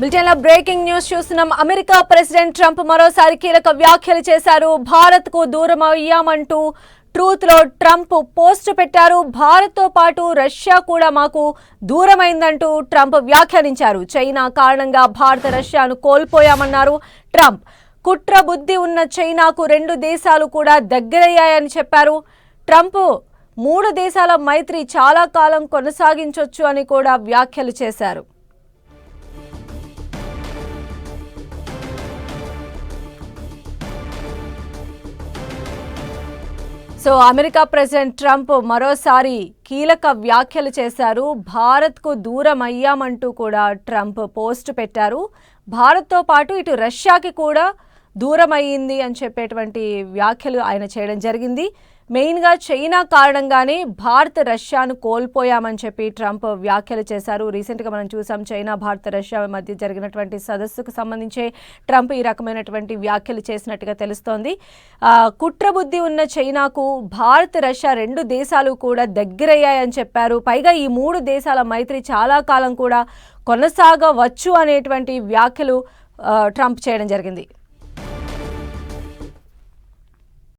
బ్రిటన్లో breaking news చూస్తున్నాం. America president Trump మరోసారి కీలక వ్యాఖ్యలు చేశారు. భారత్కు దూరం అయ్యామంటూ ట్రూత్లో ట్రంప్ పోస్ట్ పెట్టారు. భారత్తో పాటు రష్యా కూడా మాకు దూరమైందంటూ ట్రంప్ వ్యాఖ్యానించారు. చైనా కారణంగా భారత రష్యాను కోల్పోయామన్నారు ట్రంప్. కుట్ర బుద్ధి ఉన్న చైనాకు రెండు దేశాలు కూడా దగ్గరయ్యాయని చెప్పారు. ట్రంప్ మూడు దేశాల మైత్రి చాలా కాలం కొనసాగించవచ్చు అని కూడా వ్యాఖ్యలు చేశారు. సో అమెరికా ప్రెసిడెంట్ ట్రంప్ మరోసారి కీలక వ్యాఖ్యలు చేశారు. భారత్కు దూరం అయ్యామంటూ కూడా ట్రంప్ పోస్ట్ పెట్టారు. భారత్తో పాటు ఇటు రష్యాకి కూడా దూరం అయ్యింది అని చెప్పేటువంటి వ్యాఖ్యలు ఆయన చేయడం జరిగింది. మెయిన్గా చైనా కారణంగానే భారత్ రష్యాను కోల్పోయామని చెప్పి ట్రంప్ వ్యాఖ్యలు చేశారు. రీసెంట్గా మనం చూసాం చైనా భారత రష్యా మధ్య జరిగినటువంటి సదస్సుకు సంబంధించే ట్రంప్ ఈ రకమైనటువంటి వ్యాఖ్యలు చేసినట్టుగా తెలుస్తోంది. కుట్రబుద్ధి ఉన్న చైనాకు భారత్ రష్యా రెండు దేశాలు కూడా దగ్గరయ్యాయని చెప్పారు. పైగా ఈ మూడు దేశాల మైత్రి చాలా కాలం కూడా కొనసాగవచ్చు అనేటువంటి వ్యాఖ్యలు ట్రంప్ చేయడం జరిగింది.